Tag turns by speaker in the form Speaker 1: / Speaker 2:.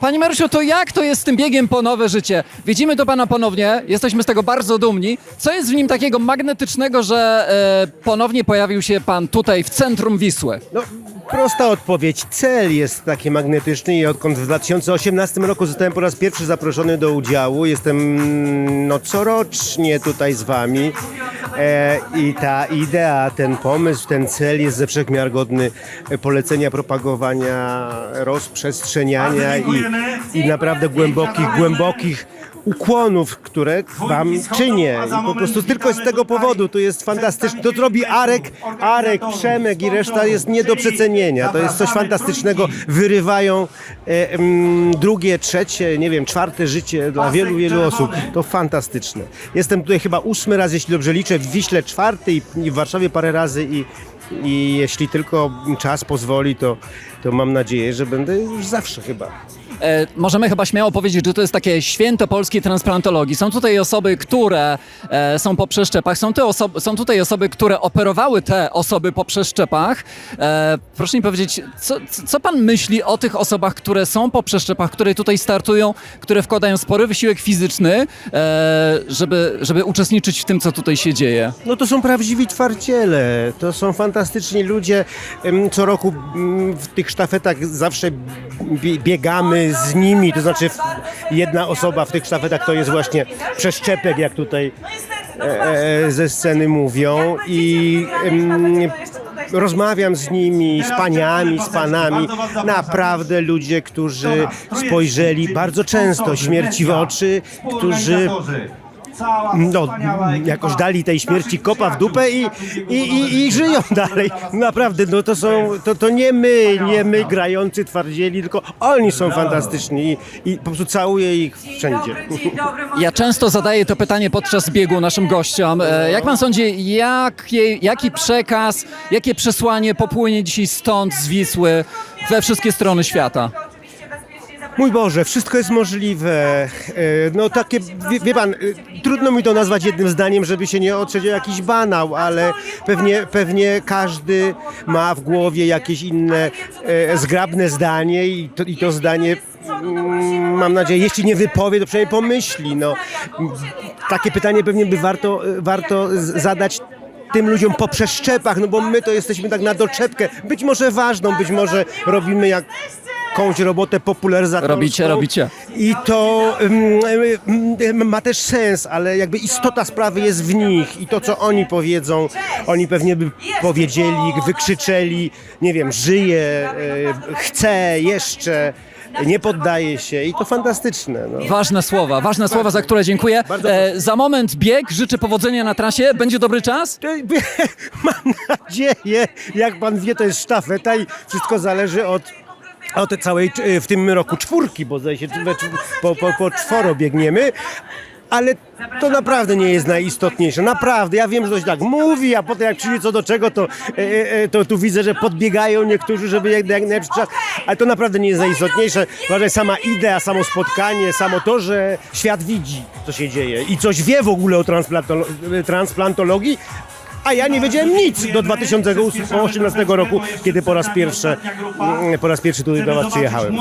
Speaker 1: Panie Marysiu, to jak to jest z tym biegiem po nowe życie? Widzimy to pana ponownie, jesteśmy z tego bardzo dumni. Co jest w nim takiego magnetycznego, że e, ponownie pojawił się pan tutaj w centrum Wisły?
Speaker 2: No, prosta odpowiedź. Cel jest taki magnetyczny i odkąd w 2018 roku zostałem po raz pierwszy zaproszony do udziału, jestem no, corocznie tutaj z wami e, i ta idea, ten pomysł, ten cel jest ze wszechmiar godny polecenia, propagowania, rozprzestrzeniania i, i naprawdę głębokich, głębokich ukłonów, które wam czynię. I po prostu tylko z tego powodu to jest fantastyczne. To, robi Arek, Arek, Przemek i reszta jest nie do przecenienia. To jest coś fantastycznego. Wyrywają e, mm, drugie, trzecie, nie wiem, czwarte życie dla wielu, wielu osób. To fantastyczne. Jestem tutaj chyba ósmy raz, jeśli dobrze liczę, w Wiśle czwarty i, w Warszawie parę razy i i jeśli tylko czas pozwoli, to, to mam nadzieję, że będę już zawsze chyba.
Speaker 1: E, możemy chyba śmiało powiedzieć, że to jest takie święto polskiej transplantologii. Są tutaj osoby, które e, są po przeszczepach, są, te osoby, są tutaj osoby, które operowały te osoby po przeszczepach. E, proszę mi powiedzieć, co, co pan myśli o tych osobach, które są po przeszczepach, które tutaj startują, które wkładają spory wysiłek fizyczny, e, żeby, żeby uczestniczyć w tym, co tutaj się dzieje?
Speaker 2: No to są prawdziwi twardziele, to są fantastyczni ludzie. Co roku mm, w tych sztafetach zawsze bie- biegamy z nimi, to znaczy jedna osoba w tych sztafetach to jest właśnie przeszczepek, jak tutaj e, e, ze sceny mówią i rozmawiam z nimi, z paniami, z panami. Naprawdę ludzie, którzy spojrzeli bardzo często śmierci w oczy, którzy no, jakoś dali tej śmierci kopa w dupę i, i, i, i żyją dalej. Naprawdę, no to są, to, to nie my, nie my grający twardzieli, tylko oni są fantastyczni i, i po prostu całuję ich wszędzie.
Speaker 1: Ja często zadaję to pytanie podczas biegu naszym gościom. E, Jak pan sądzi, jaki, jaki przekaz, jakie przesłanie popłynie dzisiaj stąd z Wisły we wszystkie strony świata?
Speaker 2: Mój Boże, wszystko jest możliwe. E, No takie, wie, wie pan, e, trudno mi to nazwać jednym zdaniem, żeby się nie otrzeć o jakiś banał, ale pewnie, pewnie każdy ma w głowie jakieś inne e, zgrabne zdanie i to, i to zdanie mm, mam nadzieję, jeśli nie wypowie, to przynajmniej pomyśli. No, takie pytanie pewnie by warto, warto zadać tym ludziom po przeszczepach, no bo my to jesteśmy tak na doczepkę, być może ważną, być może robimy jak jakąś robotę popularyzatorską.
Speaker 1: Robicie, robicie.
Speaker 2: I to mm, mm, ma też sens, ale jakby istota sprawy jest w nich i to, co oni powiedzą, oni pewnie by powiedzieli, wykrzyczeli, nie wiem, żyje, e, chce, jeszcze, nie poddaje się i to fantastyczne. No.
Speaker 1: Ważne słowa, ważne słowa, za które dziękuję. E, za moment bieg, życzę powodzenia na trasie. Będzie dobry czas?
Speaker 2: Mam nadzieję, jak pan wie, to jest sztafeta i wszystko zależy od od całej e, w tym roku czwórki, bo zdaje się po, po, po czworo biegniemy. Ale to naprawdę nie jest najistotniejsze. Naprawdę, ja wiem, że ktoś tak mówi, a potem jak przyjdzie co do czego, to, e, e, to tu widzę, że podbiegają niektórzy, żeby jak, jak najlepszy czas. Ale to naprawdę nie jest najistotniejsze. Uważaj, sama idea, samo spotkanie, samo to, że świat widzi, co się dzieje i coś wie w ogóle o transplantolo- transplantologii, a ja nie wiedziałem nic do 2018 roku, kiedy po raz pierwszy, po raz pierwszy tutaj do Was przyjechałem.